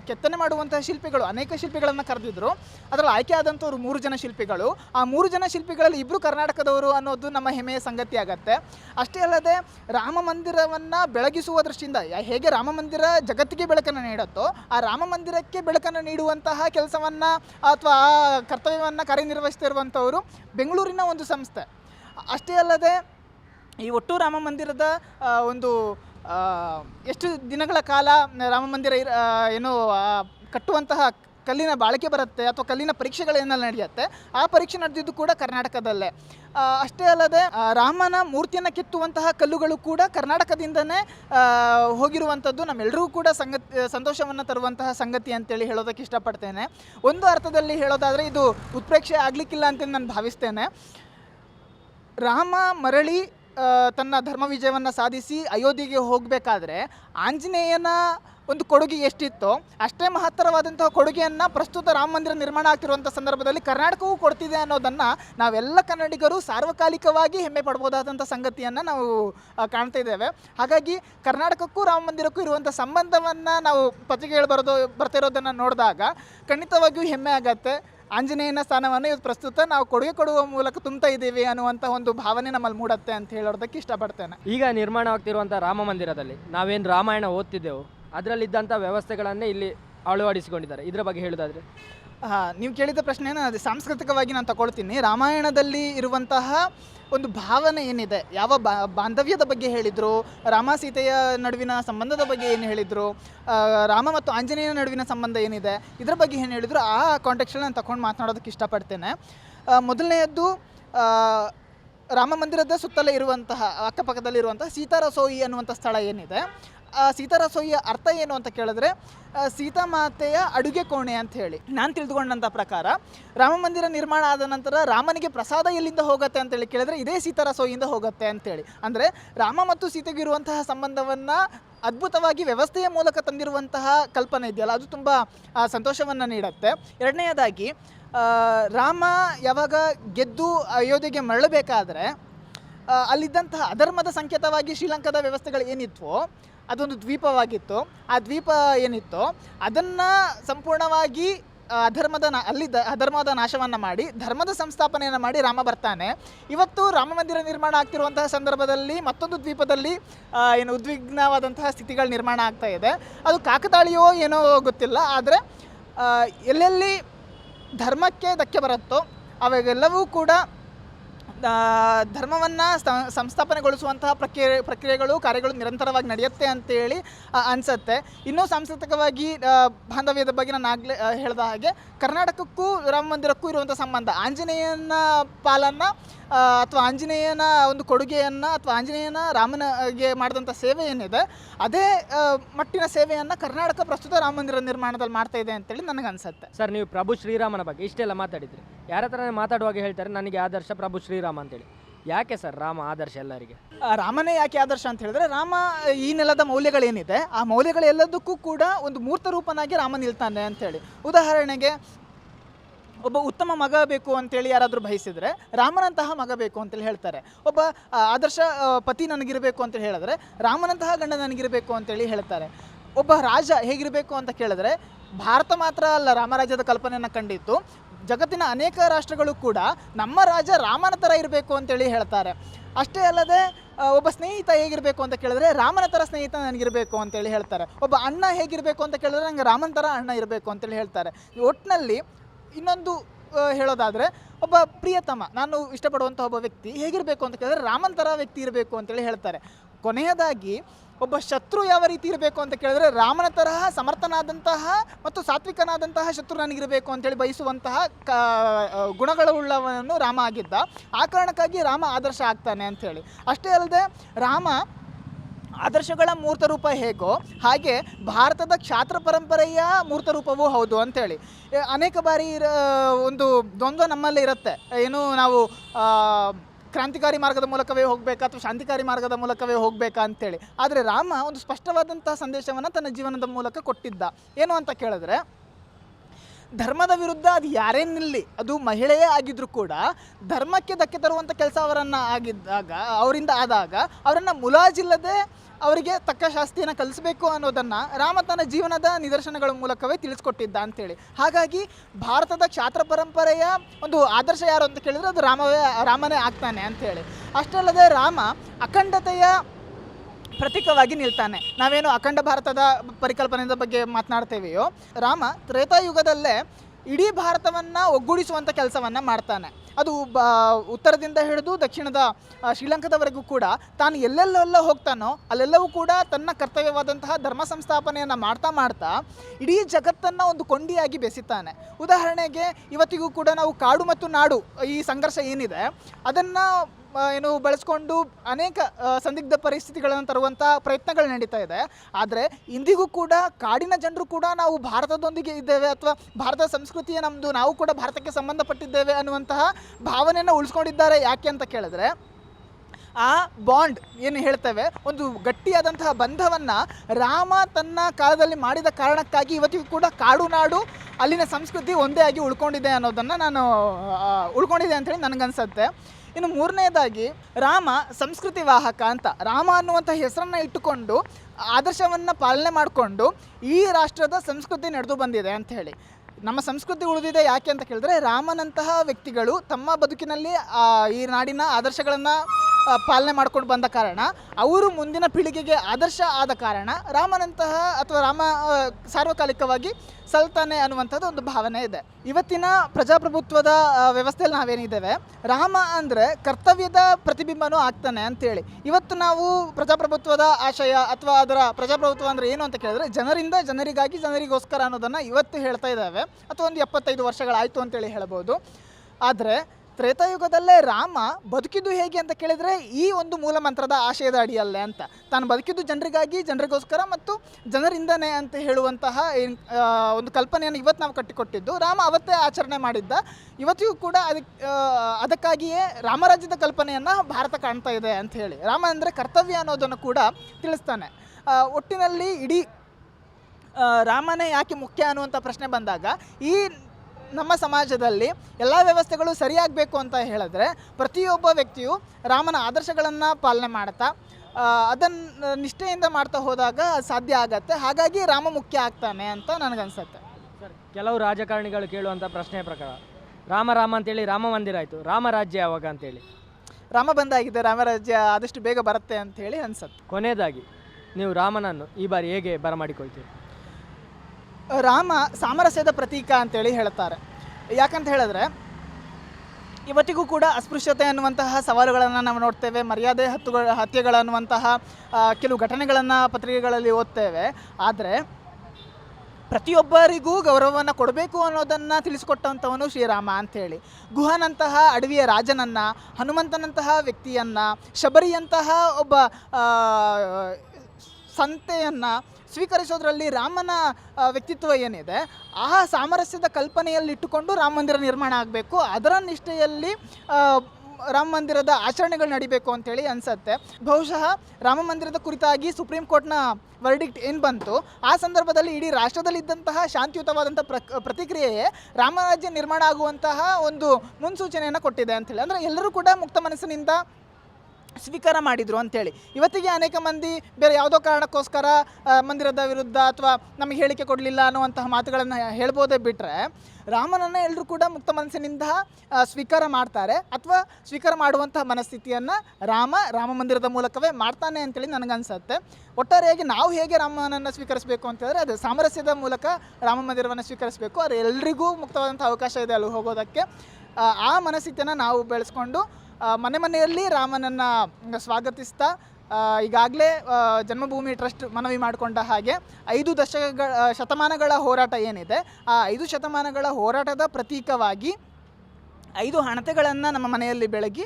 ಕೆತ್ತನೆ ಮಾಡುವಂತಹ ಶಿಲ್ಪಿಗಳು, ಅನೇಕ ಶಿಲ್ಪಿಗಳನ್ನು ಕರೆದಿದ್ರು. ಅದರಲ್ಲಿ ಆಯ್ಕೆ ಆದಂಥವ್ರು ಮೂರು ಜನ ಶಿಲ್ಪಿಗಳು. ಆ ಮೂರು ಜನ ಶಿಲ್ಪಿಗಳಲ್ಲಿ ಇಬ್ಬರು ಕರ್ನಾಟಕದವರು ಅನ್ನೋದು ನಮ್ಮ ಹೆಮ್ಮೆಯ ಸಂಗತಿ ಆಗತ್ತೆ. ಅಷ್ಟೇ ಅಲ್ಲದೆ ರಾಮ ಮಂದಿರವನ್ನು ಬೆಳಗಿಸುವ ದೃಷ್ಟಿಯಿಂದ ಹೇಗೆ ರಾಮ ಮಂದಿರ ಜಗತ್ತಿಗೆ ಬೆಳಕನ್ನು ನೀಡುತ್ತೋ, ಆ ರಾಮ ಮಂದಿರಕ್ಕೆ ಬೆಳಕನ್ನು ನೀಡುವಂತಹ ಕೆಲಸವನ್ನು ಅಥವಾ ಆ ಕರ್ತವ್ಯವನ್ನು ಕಾರ್ಯನಿರ್ವಹಿಸ್ತಿರುವಂಥವರು ಬೆಂಗಳೂರಿನ ಒಂದು ಸಂಸ್ಥೆ. ಅಷ್ಟೇ ಅಲ್ಲದೆ ಈ ಒಟ್ಟು ರಾಮ ಮಂದಿರದ ಒಂದು ಎಷ್ಟು ದಿನಗಳ ಕಾಲ ರಾಮ ಮಂದಿರ ಏನು ಕಟ್ಟುವಂತಹ ಕಲ್ಲಿನ ಬಾಳಿಕೆ ಬರುತ್ತೆ ಅಥವಾ ಕಲ್ಲಿನ ಪರೀಕ್ಷೆಗಳೇನೆಲ್ಲ ನಡೆಯುತ್ತೆ, ಆ ಪರೀಕ್ಷೆ ನಡೆದಿದ್ದು ಕೂಡ ಕರ್ನಾಟಕದಲ್ಲೇ. ಅಷ್ಟೇ ಅಲ್ಲದೆ ರಾಮನ ಮೂರ್ತಿಯನ್ನು ಕೆತ್ತುವಂತಹ ಕಲ್ಲುಗಳು ಕೂಡ ಕರ್ನಾಟಕದಿಂದನೇ ಹೋಗಿರುವಂಥದ್ದು ನಮ್ಮೆಲ್ಲರಿಗೂ ಕೂಡ ಸಂಗತಿ, ಸಂತೋಷವನ್ನು ತರುವಂತಹ ಸಂಗತಿ ಅಂತೇಳಿ ಹೇಳೋದಕ್ಕೆ ಇಷ್ಟಪಡ್ತೇನೆ. ಒಂದು ಅರ್ಥದಲ್ಲಿ ಹೇಳೋದಾದರೆ ಇದು ಉತ್ಪ್ರೇಕ್ಷೆ ಆಗಲಿಕ್ಕಿಲ್ಲ ಅಂತೇಳಿ ನಾನು ಭಾವಿಸ್ತೇನೆ. ರಾಮ ಮರಳಿ ತನ್ನ ಧರ್ಮ ವಿಜಯವನ್ನು ಸಾಧಿಸಿ ಅಯೋಧ್ಯೆಗೆ ಹೋಗಬೇಕಾದ್ರೆ ಆಂಜನೇಯನ ಒಂದು ಕೊಡುಗೆ ಎಷ್ಟಿತ್ತೋ, ಅಷ್ಟೇ ಮಹತ್ತರವಾದಂತಹ ಕೊಡುಗೆಯನ್ನು ಪ್ರಸ್ತುತ ರಾಮ ಮಂದಿರ ನಿರ್ಮಾಣ ಆಗ್ತಿರುವಂಥ ಸಂದರ್ಭದಲ್ಲಿ ಕರ್ನಾಟಕವೂ ಕೊಡ್ತಿದೆ ಅನ್ನೋದನ್ನು ನಾವೆಲ್ಲ ಕನ್ನಡಿಗರು ಸಾರ್ವಕಾಲಿಕವಾಗಿ ಹೆಮ್ಮೆ ಪಡ್ಬೋದಾದಂಥ ಸಂಗತಿಯನ್ನು ನಾವು ಕಾಣ್ತಾ ಇದ್ದೇವೆ. ಹಾಗಾಗಿ ಕರ್ನಾಟಕಕ್ಕೂ ರಾಮ ಮಂದಿರಕ್ಕೂ ಇರುವಂಥ ಸಂಬಂಧವನ್ನು ನಾವು ಪತ್ರಿಕೆಗಳು ಬರೋದು, ಬರ್ತಿರೋದನ್ನು ನೋಡಿದಾಗ ಖಂಡಿತವಾಗಿಯೂ ಹೆಮ್ಮೆ ಆಗತ್ತೆ. ಆಂಜನೇಯನ ಸ್ಥಾನವನ್ನು ಇವತ್ತು ಪ್ರಸ್ತುತ ನಾವು ಕೊಡುಗೆ ಕೊಡುವ ಮೂಲಕ ತುಂಬ್ತಾ ಇದ್ದೀವಿ ಅನ್ನುವಂಥ ಒಂದು ಭಾವನೆ ನಮ್ಮಲ್ಲಿ ಮೂಡತ್ತೆ ಅಂತ ಹೇಳೋದಕ್ಕೆ ಇಷ್ಟಪಡ್ತೇನೆ. ಈಗ ನಿರ್ಮಾಣವಾಗ್ತಿರುವಂಥ ರಾಮ ಮಂದಿರದಲ್ಲಿ ನಾವೇನು ರಾಮಾಯಣ ಓದ್ತಿದ್ದೆವು ಅದರಲ್ಲಿದ್ದಂಥ ವ್ಯವಸ್ಥೆಗಳನ್ನೇ ಇಲ್ಲಿ ಅಳವಡಿಸಿಕೊಂಡಿದ್ದಾರೆ. ಇದರ ಬಗ್ಗೆ ಹೇಳೋದಾದ್ರೆ. ಹಾಂ, ನೀವು ಕೇಳಿದ ಪ್ರಶ್ನೆಯನ್ನು ಅದು ಸಾಂಸ್ಕೃತಿಕವಾಗಿ ನಾನು ತಗೊಳ್ತೀನಿ. ರಾಮಾಯಣದಲ್ಲಿ ಇರುವಂತಹ ಒಂದು ಭಾವನೆ ಏನಿದೆ? ಯಾವ ಬಾಂಧವ್ಯದ ಬಗ್ಗೆ ಹೇಳಿದರು? ರಾಮ ಸೀತೆಯ ನಡುವಿನ ಸಂಬಂಧದ ಬಗ್ಗೆ ಏನು ಹೇಳಿದರು? ರಾಮ ಮತ್ತು ಆಂಜನೇಯನ ನಡುವಿನ ಸಂಬಂಧ ಏನಿದೆ? ಇದರ ಬಗ್ಗೆ ಏನು ಹೇಳಿದರು? ಆ ಕಾಂಟೆಕ್ಸ್ಟಲ್ಲಿ ನಾನು ತಗೊಂಡು ಮಾತನಾಡೋದಕ್ಕೆ ಇಷ್ಟಪಡ್ತೇನೆ. ಮೊದಲನೆಯದ್ದು ರಾಮ ಮಂದಿರದ ಸುತ್ತಲೇ ಇರುವಂತಹ, ಅಕ್ಕಪಕ್ಕದಲ್ಲಿರುವಂತಹ ಸೀತಾರಸೋಯಿ ಅನ್ನುವಂಥ ಸ್ಥಳ ಏನಿದೆ? ಸೀತಾರಸೋಯಿಯ ಅರ್ಥ ಏನು ಅಂತ ಕೇಳಿದ್ರೆ ಸೀತಾಮಾತೆಯ ಅಡುಗೆ ಕೋಣೆ ಅಂತ ಹೇಳಿ. ನಾನು ತಿಳಿದುಕೊಂಡಂಥ ಪ್ರಕಾರ, ರಾಮ ಮಂದಿರ ನಿರ್ಮಾಣ ಆದ ನಂತರ ರಾಮನಿಗೆ ಪ್ರಸಾದ ಎಲ್ಲಿಂದ ಹೋಗುತ್ತೆ ಅಂತೇಳಿ ಕೇಳಿದ್ರೆ, ಇದೇ ಸೀತಾರಸೋಯಿಯಿಂದ ಹೋಗುತ್ತೆ ಅಂತೇಳಿ ಅಂದರೆ ರಾಮ ಮತ್ತು ಸೀತೆಗಿರುವಂತಹ ಸಂಬಂಧವನ್ನು ಅದ್ಭುತವಾಗಿ ವ್ಯವಸ್ಥೆಯ ಮೂಲಕ ತಂದಿರುವಂತಹ ಕಲ್ಪನೆ ಇದೆಯಲ್ಲ, ಅದು ತುಂಬ ಸಂತೋಷವನ್ನು ನೀಡುತ್ತೆ. ಎರಡನೆಯದಾಗಿ ರಾಮ ಯಾವಾಗ ಗೆದ್ದು ಅಯೋಧ್ಯೆಗೆ ಮರಳಬೇಕಾದ್ರೆ ಅಲ್ಲಿದ್ದಂತಹ ಅಧರ್ಮದ ಸಂಕೇತವಾಗಿ ಶ್ರೀಲಂಕಾದ ವ್ಯವಸ್ಥೆಗಳು ಏನಿತ್ವೋ ಅದೊಂದು ದ್ವೀಪವಾಗಿತ್ತು. ಆ ದ್ವೀಪ ಏನಿತ್ತು ಅದನ್ನು ಸಂಪೂರ್ಣವಾಗಿ ಅಧರ್ಮದ ನಾ ದ ಅಧರ್ಮದ ನಾಶವನ್ನು ಮಾಡಿ, ಧರ್ಮದ ಸಂಸ್ಥಾಪನೆಯನ್ನು ಮಾಡಿ ರಾಮ ಬರ್ತಾನೆ. ಇವತ್ತು ರಾಮ ಮಂದಿರ ನಿರ್ಮಾಣ ಆಗ್ತಿರುವಂತಹ ಸಂದರ್ಭದಲ್ಲಿ ಮತ್ತೊಂದು ದ್ವೀಪದಲ್ಲಿ ಏನು ಉದ್ವಿಗ್ನವಾದಂತಹ ಸ್ಥಿತಿಗಳು ನಿರ್ಮಾಣ ಆಗ್ತಾ ಇದೆ. ಅದು ಕಾಕತಾಳಿಯೋ ಏನೋ ಗೊತ್ತಿಲ್ಲ, ಆದರೆ ಎಲ್ಲೆಲ್ಲಿ ಧರ್ಮಕ್ಕೆ ಧಕ್ಕೆ ಬರುತ್ತೋ, ಅವೆಲ್ಲವೂ ಕೂಡ ಧರ್ಮವನ್ನು ಸಂಸ್ಥಾಪನೆಗೊಳಿಸುವಂತಹ ಪ್ರಕ್ರಿಯೆ ಪ್ರಕ್ರಿಯೆಗಳು, ಕಾರ್ಯಗಳು ನಿರಂತರವಾಗಿ ನಡೆಯುತ್ತೆ ಅಂತೇಳಿ ಅನಿಸುತ್ತೆ. ಇನ್ನೂ ಸಾಂಸ್ಕೃತಿಕವಾಗಿ ಬಾಂಧವ್ಯದ ಬಗ್ಗೆ ನಾನು ಆಗಲೇ ಹೇಳಿದ ಹಾಗೆ, ಕರ್ನಾಟಕಕ್ಕೂ ರಾಮ ಮಂದಿರಕ್ಕೂ ಇರುವಂಥ ಸಂಬಂಧ. ಆಂಜನೇಯನ ಪಾಲನ್ನು ಅಥವಾ ಆಂಜನೇಯನ ಒಂದು ಕೊಡುಗೆಯನ್ನು ಅಥವಾ ಆಂಜನೇಯನ ರಾಮನಿಗೆ ಮಾಡಿದಂಥ ಸೇವೆ ಏನಿದೆ, ಅದೇ ಮಟ್ಟಿನ ಸೇವೆಯನ್ನು ಕರ್ನಾಟಕ ಪ್ರಸ್ತುತ ರಾಮ ಮಂದಿರ ನಿರ್ಮಾಣದಲ್ಲಿ ಮಾಡ್ತಾ ಇದೆ ಅಂತೇಳಿ ನನಗನ್ಸುತ್ತೆ ಸರ್, ನೀವು ಪ್ರಭು ಶ್ರೀರಾಮನ ಬಗ್ಗೆ ಇಷ್ಟೆಲ್ಲ ಮಾತಾಡಿದ್ರಿ. ಯಾರ ಹತ್ರ ಮಾತಾಡುವಾಗ ಹೇಳ್ತಾರೆ, ನನಗೆ ಆದರ್ಶ ಪ್ರಭು ಶ್ರೀರಾಮ. ಅಂತೇಳಿ. ಯಾಕೆ ಸರ್ ರಾಮ ಆದರ್ಶ ಎಲ್ಲರಿಗೆ? ರಾಮನೇ ಯಾಕೆ ಆದರ್ಶ ಅಂತ ಹೇಳಿದ್ರೆ ರಾಮ ಈ ನೆಲದ ಮೌಲ್ಯಗಳೇನಿದೆ, ಆ ಮೌಲ್ಯಗಳೆಲ್ಲದಕ್ಕೂ ಕೂಡ ಒಂದು ಮೂರ್ತ ರೂಪನಾಗಿ ರಾಮ ನಿಲ್ತಾನೆ ಅಂತೇಳಿ. ಉದಾಹರಣೆಗೆ ಒಬ್ಬ ಉತ್ತಮ ಮಗ ಬೇಕು ಅಂತೇಳಿ ಯಾರಾದರೂ ಬಯಸಿದರೆ ರಾಮನಂತಹ ಮಗ ಬೇಕು ಅಂತೇಳಿ ಹೇಳ್ತಾರೆ. ಒಬ್ಬ ಆದರ್ಶ ಪತಿ ನನಗಿರಬೇಕು ಅಂತ ಹೇಳಿದ್ರೆ ರಾಮನಂತಹ ಗಂಡ ನನಗಿರಬೇಕು ಅಂತೇಳಿ ಹೇಳ್ತಾರೆ. ಒಬ್ಬ ರಾಜ ಹೇಗಿರಬೇಕು ಅಂತ ಕೇಳಿದ್ರೆ ಭಾರತ ಮಾತ್ರ ಅಲ್ಲ, ರಾಮರಾಜ್ಯದ ಕಲ್ಪನೆಯನ್ನು ಕಂಡಿತ್ತು ಜಗತ್ತಿನ ಅನೇಕ ರಾಷ್ಟ್ರಗಳು ಕೂಡ ನಮ್ಮ ರಾಜ ರಾಮನ ಥರ ಇರಬೇಕು ಅಂತೇಳಿ ಹೇಳ್ತಾರೆ. ಅಷ್ಟೇ ಅಲ್ಲದೆ ಒಬ್ಬ ಸ್ನೇಹಿತ ಹೇಗಿರಬೇಕು ಅಂತ ಕೇಳಿದ್ರೆ, ರಾಮನ ಥರ ಸ್ನೇಹಿತ ನನಗಿರಬೇಕು ಅಂತೇಳಿ ಹೇಳ್ತಾರೆ. ಒಬ್ಬ ಅಣ್ಣ ಹೇಗಿರಬೇಕು ಅಂತ ಕೇಳಿದ್ರೆ, ನಂಗೆ ರಾಮನ ಥರ ಅಣ್ಣ ಇರಬೇಕು ಅಂತೇಳಿ ಹೇಳ್ತಾರೆ. ಒಟ್ಟಿನಲ್ಲಿ ಇನ್ನೊಂದು ಹೇಳೋದಾದರೆ, ಒಬ್ಬ ಪ್ರಿಯತಮ, ನಾನು ಇಷ್ಟಪಡುವಂಥ ಒಬ್ಬ ವ್ಯಕ್ತಿ ಹೇಗಿರಬೇಕು ಅಂತ ಕೇಳಿದ್ರೆ, ರಾಮನ ಥರ ವ್ಯಕ್ತಿ ಇರಬೇಕು ಅಂತೇಳಿ ಹೇಳ್ತಾರೆ. ಕೊನೆಯದಾಗಿ ಒಬ್ಬ ಶತ್ರು ಯಾವ ರೀತಿ ಇರಬೇಕು ಅಂತ ಕೇಳಿದ್ರೆ ರಾಮನ ತರಹ ಸಮರ್ಥನಾದಂತಹ ಮತ್ತು ಸಾತ್ವಿಕನಾದಂತಹ ಶತ್ರು ನನಗಿರಬೇಕು ಅಂತೇಳಿ ಬಯಸುವಂತಹ ಕ ಗುಣಗಳುಳ್ಳವನನ್ನು ರಾಮ ಆಗಿದ್ದ. ಆ ಕಾರಣಕ್ಕಾಗಿ ರಾಮ ಆದರ್ಶ ಆಗ್ತಾನೆ ಅಂಥೇಳಿ ಅಷ್ಟೇ ಅಲ್ಲದೆ ರಾಮ ಆದರ್ಶಗಳ ಮೂರ್ತ ರೂಪ ಹೇಗೋ ಹಾಗೆ ಭಾರತದ ಕ್ಷಾತ್ರ ಪರಂಪರೆಯ ಮೂರ್ತ ರೂಪವೂ ಹೌದು ಅಂಥೇಳಿ ಅನೇಕ ಬಾರಿ ಒಂದು ದ್ವಂದ್ವ ನಮ್ಮಲ್ಲಿ ಇರುತ್ತೆ. ಏನು ನಾವು ಕ್ರಾಂತಿಕಾರಿ ಮಾರ್ಗದ ಮೂಲಕವೇ ಹೋಗಬೇಕಾ ಅಥವಾ ಶಾಂತಿಕಾರಿ ಮಾರ್ಗದ ಮೂಲಕವೇ ಹೋಗಬೇಕಾ ಅಂತೇಳಿ. ಆದರೆ ರಾಮ ಒಂದು ಸ್ಪಷ್ಟವಾದಂತಹ ಸಂದೇಶವನ್ನು ತನ್ನ ಜೀವನದ ಮೂಲಕ ಕೊಟ್ಟಿದ್ದ. ಏನು ಅಂತ ಕೇಳಿದ್ರೆ ಧರ್ಮದ ವಿರುದ್ಧ ಅದು ಯಾರೇ ನಿಲ್ಲಿ ಅದು ಮಹಿಳೆಯೇ ಆಗಿದ್ರು ಕೂಡ ಧರ್ಮಕ್ಕೆ ಧಕ್ಕೆ ತರುವಂಥ ಕೆಲಸ ಅವರನ್ನು ಆಗಿದ್ದಾಗ, ಅವರಿಂದ ಆದಾಗ ಅವರನ್ನು ಮುಲಾಜಿಲ್ಲದೆ ಅವರಿಗೆ ತಕ್ಕ ಶಾಸ್ತಿಯನ್ನು ಕಲಿಸಬೇಕು ಅನ್ನೋದನ್ನು ರಾಮ ತನ್ನ ಜೀವನದ ನಿದರ್ಶನಗಳ ಮೂಲಕವೇ ತಿಳಿಸ್ಕೊಟ್ಟಿದ್ದ ಅಂತೇಳಿ. ಹಾಗಾಗಿ ಭಾರತದ ಕ್ಷಾತ್ರ ಪರಂಪರೆಯ ಒಂದು ಆದರ್ಶ ಯಾರು ಅಂತ ಕೇಳಿದರೆ ಅದು ರಾಮವೇ, ರಾಮನೇ ಆಗ್ತಾನೆ ಅಂತೇಳಿ. ಅಷ್ಟಲ್ಲದೆ ರಾಮ ಅಖಂಡತೆಯ ಪ್ರತೀಕವಾಗಿ ನಿಲ್ತಾನೆ. ನಾವೇನು ಅಖಂಡ ಭಾರತದ ಪರಿಕಲ್ಪನೆಯ ಬಗ್ಗೆ ಮಾತನಾಡ್ತೇವೆಯೋ, ರಾಮ ತ್ರೇತಾಯುಗದಲ್ಲೇ ಇಡೀ ಭಾರತವನ್ನು ಒಗ್ಗೂಡಿಸುವಂಥ ಕೆಲಸವನ್ನು ಮಾಡ್ತಾನೆ. ಅದು ಬ, ಉತ್ತರದಿಂದ ಹಿಡಿದು ದಕ್ಷಿಣದ ಶ್ರೀಲಂಕಾದವರೆಗೂ ಕೂಡ ತಾನು ಎಲ್ಲೆಲ್ಲೆಲ್ಲ ಹೋಗ್ತಾನೋ, ಅಲ್ಲೆಲ್ಲವೂ ಕೂಡ ತನ್ನ ಕರ್ತವ್ಯವಾದಂತಹ ಧರ್ಮ ಸಂಸ್ಥಾಪನೆಯನ್ನು ಮಾಡ್ತಾ ಮಾಡ್ತಾ ಇಡೀ ಜಗತ್ತನ್ನು ಒಂದು ಕೊಂಡಿಯಾಗಿ ಬೆಸಿತಾನೆ. ಉದಾಹರಣೆಗೆ ಇವತ್ತಿಗೂ ಕೂಡ ನಾವು ಕಾಡು ಮತ್ತು ನಾಡು ಈ ಸಂಘರ್ಷ ಏನಿದೆ, ಅದನ್ನು ಏನು ಬಳಸ್ಕೊಂಡು ಅನೇಕ ಸಂದಿಗ್ಧ ಪರಿಸ್ಥಿತಿಗಳನ್ನು ತರುವಂಥ ಪ್ರಯತ್ನಗಳು ನಡೀತಾ ಇದೆ. ಆದರೆ ಇಂದಿಗೂ ಕೂಡ ಕಾಡಿನ ಜನರು ಕೂಡ ನಾವು ಭಾರತದೊಂದಿಗೆ ಇದ್ದೇವೆ ಅಥವಾ ಭಾರತದ ಸಂಸ್ಕೃತಿಯ ನಮ್ಮದು ನಾವು ಕೂಡ ಭಾರತಕ್ಕೆ ಸಂಬಂಧಪಟ್ಟಿದ್ದೇವೆ ಅನ್ನುವಂತಹ ಭಾವನೆಯನ್ನು ಉಳಿಸ್ಕೊಂಡಿದ್ದಾರೆ ಯಾಕೆ ಅಂತ ಕೇಳಿದ್ರೆ, ಆ ಬಾಂಡ್ ಏನು ಹೇಳ್ತೇವೆ, ಒಂದು ಗಟ್ಟಿಯಾದಂತಹ ಬಂಧವನ್ನು ರಾಮ ತನ್ನ ಕಾಲದಲ್ಲಿ ಮಾಡಿದ ಕಾರಣಕ್ಕಾಗಿ ಇವತ್ತಿಗೂ ಕೂಡ ಕಾಡು ನಾಡು ಅಲ್ಲಿನ ಸಂಸ್ಕೃತಿ ಒಂದೇ ಆಗಿ ಉಳ್ಕೊಂಡಿದೆ ಅನ್ನೋದನ್ನು ನಾನು ಉಳ್ಕೊಂಡಿದೆ ಅಂತೇಳಿ ನನಗನ್ಸುತ್ತೆ. ಇನ್ನು ಮೂರನೇದಾಗಿ ರಾಮ ಸಂಸ್ಕೃತಿ ವಾಹಕ ಅಂತ. ರಾಮ ಅನ್ನುವಂಥ ಹೆಸರನ್ನು ಇಟ್ಟುಕೊಂಡು ಆದರ್ಶವನ್ನು ಪಾಲನೆ ಮಾಡಿಕೊಂಡು ಈ ರಾಷ್ಟ್ರದ ಸಂಸ್ಕೃತಿ ನಡೆದು ಬಂದಿದೆ ಅಂತ ಹೇಳಿ. ನಮ್ಮ ಸಂಸ್ಕೃತಿ ಉಳಿದಿದೆ ಯಾಕೆ ಅಂತ ಕೇಳಿದ್ರೆ ರಾಮನಂತಹ ವ್ಯಕ್ತಿಗಳು ತಮ್ಮ ಬದುಕಿನಲ್ಲಿ ಈ ನಾಡಿನ ಆದರ್ಶಗಳನ್ನು ಪಾಲನೆ ಮಾಡ್ಕೊಂಡು ಬಂದ ಕಾರಣ, ಅವರು ಮುಂದಿನ ಪೀಳಿಗೆಗೆ ಆದರ್ಶ ಆದ ಕಾರಣ, ರಾಮನಂತಹ ಅಥವಾ ರಾಮ ಸಾರ್ವಕಾಲಿಕವಾಗಿ ಸಲ್ತಾನೆ ಅನ್ನುವಂಥದ್ದು ಒಂದು ಭಾವನೆ ಇದೆ. ಇವತ್ತಿನ ಪ್ರಜಾಪ್ರಭುತ್ವದ ವ್ಯವಸ್ಥೆಯಲ್ಲಿ ನಾವೇನಿದ್ದೇವೆ, ರಾಮ ಅಂದರೆ ಕರ್ತವ್ಯದ ಪ್ರತಿಬಿಂಬನೂ ಆಗ್ತಾನೆ ಅಂತೇಳಿ. ಇವತ್ತು ನಾವು ಪ್ರಜಾಪ್ರಭುತ್ವದ ಆಶಯ ಅಥವಾ ಅದರ ಪ್ರಜಾಪ್ರಭುತ್ವ ಅಂದರೆ ಏನು ಅಂತ ಕೇಳಿದ್ರೆ, ಜನರಿಂದ ಜನರಿಗಾಗಿ ಜನರಿಗೋಸ್ಕರ ಅನ್ನೋದನ್ನು ಇವತ್ತು ಹೇಳ್ತಾ ಇದ್ದಾವೆ. ಅಥವಾ ಒಂದು ಎಪ್ಪತ್ತೈದು ವರ್ಷಗಳಾಯಿತು ಅಂತೇಳಿ ಹೇಳ್ಬೋದು. ಆದರೆ ತ್ರೇತಾಯುಗದಲ್ಲೇ ರಾಮ ಬದುಕಿದ್ದು ಹೇಗೆ ಅಂತ ಕೇಳಿದರೆ ಈ ಒಂದು ಮೂಲ ಮಂತ್ರದ ಆಶಯದ ಅಡಿಯಲ್ಲೇ ಅಂತ. ತಾನು ಬದುಕಿದ್ದು ಜನರಿಗಾಗಿ, ಜನರಿಗೋಸ್ಕರ ಮತ್ತು ಜನರಿಂದನೇ ಅಂತ ಹೇಳುವಂತಹ ಒಂದು ಕಲ್ಪನೆಯನ್ನು ಇವತ್ತು ನಾವು ಕಟ್ಟಿಕೊಟ್ಟಿದ್ದು. ರಾಮ ಅವತ್ತೇ ಆಚರಣೆ ಮಾಡಿದ್ದ. ಇವತ್ತಿಗೂ ಕೂಡ ಅದಕ್ಕೆ ಅದಕ್ಕಾಗಿಯೇ ರಾಮರಾಜ್ಯದ ಕಲ್ಪನೆಯನ್ನು ಭಾರತ ಕಾಣ್ತಾ ಇದೆ ಅಂತ ಹೇಳಿ. ರಾಮ ಅಂದರೆ ಕರ್ತವ್ಯ ಅನ್ನೋದನ್ನು ಕೂಡ ತಿಳಿಸ್ತಾನೆ. ಒಟ್ಟಿನಲ್ಲಿ ಇಡೀ ರಾಮನೇ ಯಾಕೆ ಮುಖ್ಯ ಅನ್ನುವಂಥ ಪ್ರಶ್ನೆ ಬಂದಾಗ ಈ ನಮ್ಮ ಸಮಾಜದಲ್ಲಿ ಎಲ್ಲ ವ್ಯವಸ್ಥೆಗಳು ಸರಿಯಾಗಬೇಕು ಅಂತ ಹೇಳಿದ್ರೆ ಪ್ರತಿಯೊಬ್ಬ ವ್ಯಕ್ತಿಯು ರಾಮನ ಆದರ್ಶಗಳನ್ನು ಪಾಲನೆ ಮಾಡ್ತಾ ಅದನ್ನು ನಿಷ್ಠೆಯಿಂದ ಮಾಡ್ತಾ ಹೋದಾಗ ಸಾಧ್ಯ ಆಗತ್ತೆ. ಹಾಗಾಗಿ ರಾಮ ಮುಖ್ಯ ಆಗ್ತಾನೆ ಅಂತ ನನಗನ್ಸುತ್ತೆ. ಸರ್ ಕೆಲವು ರಾಜಕಾರಣಿಗಳು ಕೇಳುವಂಥ ಪ್ರಶ್ನೆಯ ಪ್ರಕಾರ ರಾಮ ರಾಮ ಅಂತೇಳಿ ರಾಮ ಮಂದಿರ ಆಯಿತು. ರಾಮರಾಜ್ಯ ಯಾವಾಗ ಅಂತೇಳಿ? ರಾಮ ಬಂದಾಗಿದೆ ರಾಮರಾಜ್ಯ ಆದಷ್ಟು ಬೇಗ ಬರುತ್ತೆ ಅಂತ ಹೇಳಿ ಅನ್ಸುತ್ತೆ. ಕೊನೆಯದಾಗಿ ನೀವು ರಾಮನನ್ನು ಈ ಬಾರಿ ಹೇಗೆ ಬರಮಾಡಿಕೊಳ್ತೀರಿ? ರಾಮ ಸಾಮರಸ್ಯದ ಪ್ರತೀಕ ಅಂತೇಳಿ ಹೇಳ್ತಾರೆ. ಯಾಕಂತ ಹೇಳಿದ್ರೆ, ಇವತ್ತಿಗೂ ಕೂಡ ಅಸ್ಪೃಶ್ಯತೆ ಅನ್ನುವಂತಹ ಸವಾಲುಗಳನ್ನು ನಾವು ನೋಡ್ತೇವೆ, ಮರ್ಯಾದೆ ಹತ್ಯೆಗಳನ್ನುವಂತಹ ಅನ್ನುವಂತಹ ಕೆಲವು ಘಟನೆಗಳನ್ನು ಪತ್ರಿಕೆಗಳಲ್ಲಿ ಓದ್ತೇವೆ. ಆದರೆ, ಪ್ರತಿಯೊಬ್ಬರಿಗೂ ಗೌರವವನ್ನು ಕೊಡಬೇಕು ಅನ್ನೋದನ್ನು ತಿಳಿಸಿಕೊಟ್ಟಂಥವನು ಶ್ರೀರಾಮ ಅಂಥೇಳಿ. ಗುಹನಂತಹ ಅಡವಿಯ ರಾಜನನ್ನು, ಹನುಮಂತನಂತಹ ವ್ಯಕ್ತಿಯನ್ನು, ಶಬರಿಯಂತಹ ಒಬ್ಬ ಸಂತೆಯನ್ನು ಸ್ವೀಕರಿಸೋದ್ರಲ್ಲಿ ರಾಮನ ವ್ಯಕ್ತಿತ್ವ ಏನಿದೆ, ಆ ಸಾಮರಸ್ಯದ ಕಲ್ಪನೆಯಲ್ಲಿಟ್ಟುಕೊಂಡು ರಾಮ ಮಂದಿರ ನಿರ್ಮಾಣ ಆಗಬೇಕು. ಅದರ ನಿಷ್ಠೆಯಲ್ಲಿ ರಾಮ ಮಂದಿರದ ಆಚರಣೆಗಳು ನಡಿಬೇಕು ಅಂತೇಳಿ ಅನಿಸತ್ತೆ. ಬಹುಶಃ ರಾಮ ಮಂದಿರದ ಕುರಿತಾಗಿ ಸುಪ್ರೀಂ ಕೋರ್ಟ್ನ ವರ್ಡಿಕ್ಟ್ ಏನು ಬಂತು, ಆ ಸಂದರ್ಭದಲ್ಲಿ ಇಡೀ ರಾಷ್ಟ್ರದಲ್ಲಿದ್ದಂತಹ ಶಾಂತಿಯುತವಾದಂಥ ಪ್ರಕ್, ಪ್ರತಿಕ್ರಿಯೆಯೇ ರಾಮರಾಜ್ಯ ನಿರ್ಮಾಣ ಆಗುವಂತಹ ಒಂದು ಮುನ್ಸೂಚನೆಯನ್ನು ಕೊಟ್ಟಿದೆ ಅಂತೇಳಿ. ಅಂದರೆ ಎಲ್ಲರೂ ಕೂಡ ಮುಕ್ತ ಮನಸ್ಸಿನಿಂದ ಸ್ವೀಕಾರ ಮಾಡಿದರು ಅಂತೇಳಿ ಇವತ್ತಿಗೆ ಅನೇಕ ಮಂದಿ ಬೇರೆ ಯಾವುದೋ ಕಾರಣಕ್ಕೋಸ್ಕರ ಮಂದಿರದ ವಿರುದ್ಧ ಅಥವಾ ನಮಗೆ ಹೇಳಿಕೆ ಕೊಡಲಿಲ್ಲ ಅನ್ನುವಂತಹ ಮಾತುಗಳನ್ನು ಹೇಳ್ಬೋದೇ ಬಿಟ್ಟರೆ ರಾಮನನ್ನು ಎಲ್ಲರೂ ಕೂಡ ಮುಕ್ತ ಮನಸ್ಸಿನಿಂದ ಸ್ವೀಕಾರ ಮಾಡ್ತಾರೆ ಅಥವಾ ಸ್ವೀಕಾರ ಮಾಡುವಂತಹ ಮನಸ್ಥಿತಿಯನ್ನು ರಾಮ ರಾಮ ಮಂದಿರದ ಮೂಲಕವೇ ಮಾಡ್ತಾನೆ ಅಂತೇಳಿ ನನಗನ್ಸುತ್ತೆ. ಒಟ್ಟಾರೆಯಾಗಿ ನಾವು ಹೇಗೆ ರಾಮನನ್ನು ಸ್ವೀಕರಿಸಬೇಕು ಅಂತ ಹೇಳಿದ್ರೆ ಅದು ಸಾಮರಸ್ಯದ ಮೂಲಕ ರಾಮ ಮಂದಿರವನ್ನು ಸ್ವೀಕರಿಸಬೇಕು. ಅದು ಎಲ್ರಿಗೂ ಮುಕ್ತವಾದಂಥ ಅವಕಾಶ ಇದೆ ಅಲ್ಲಿ ಹೋಗೋದಕ್ಕೆ. ಆ, ಮನಸ್ಥಿತಿಯನ್ನು ನಾವು ಬೆಳೆಸ್ಕೊಂಡು ಮನೆ ಮನೆಯಲ್ಲಿ ರಾಮನನ್ನು ಸ್ವಾಗತಿಸ್ತಾ ಈಗಾಗಲೇ ಜನ್ಮಭೂಮಿ ಟ್ರಸ್ಟ್ ಮನವಿ ಮಾಡಿಕೊಂಡ ಹಾಗೆ ಐದು ದಶಕಗಳ ಶತಮಾನಗಳ ಹೋರಾಟ ಏನಿದೆ, ಆ ಐದು ಶತಮಾನಗಳ ಹೋರಾಟದ ಪ್ರತೀಕವಾಗಿ ಐದು ಹಣತೆಗಳನ್ನು ನಮ್ಮ ಮನೆಯಲ್ಲಿ ಬೆಳಗಿ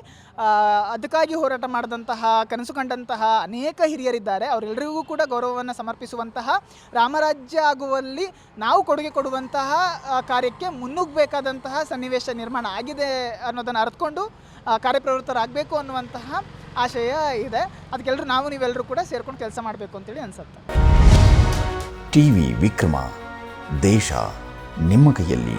ಅದಕ್ಕಾಗಿ ಹೋರಾಟ ಮಾಡಿದಂತಹ, ಕನಸು ಕಂಡಂತಹ ಅನೇಕ ಹಿರಿಯರಿದ್ದಾರೆ. ಅವರೆಲ್ಲರಿಗೂ ಕೂಡ ಗೌರವವನ್ನು ಸಮರ್ಪಿಸುವಂತಹ, ರಾಮರಾಜ್ಯ ಆಗುವಲ್ಲಿ ನಾವು ಕೊಡುಗೆ ಕೊಡುವಂತಹ ಕಾರ್ಯಕ್ಕೆ ಮುನ್ನುಗ್ಗಬೇಕಾದಂತಹ ಸನ್ನಿವೇಶ ನಿರ್ಮಾಣ ಆಗಿದೆ ಅನ್ನೋದನ್ನು ಅರ್ತ್ಕೊಂಡು ಕಾರ್ಯಪ್ರವೃತ್ತರಾಗಬೇಕು ಅನ್ನುವಂತಹ ಆಶಯ ಇದೆ. ಅದಕ್ಕೆಲ್ಲರೂ ನಾವು ನೀವೆಲ್ಲರೂ ಕೂಡ ಸೇರ್ಕೊಂಡು ಕೆಲಸ ಮಾಡಬೇಕು ಅಂತೇಳಿ ಅನ್ಸುತ್ತೆ. ಟಿವಿ ವಿಕ್ರಮ, ದೇಶ ನಿಮ್ಮ ಕೈಯಲ್ಲಿ.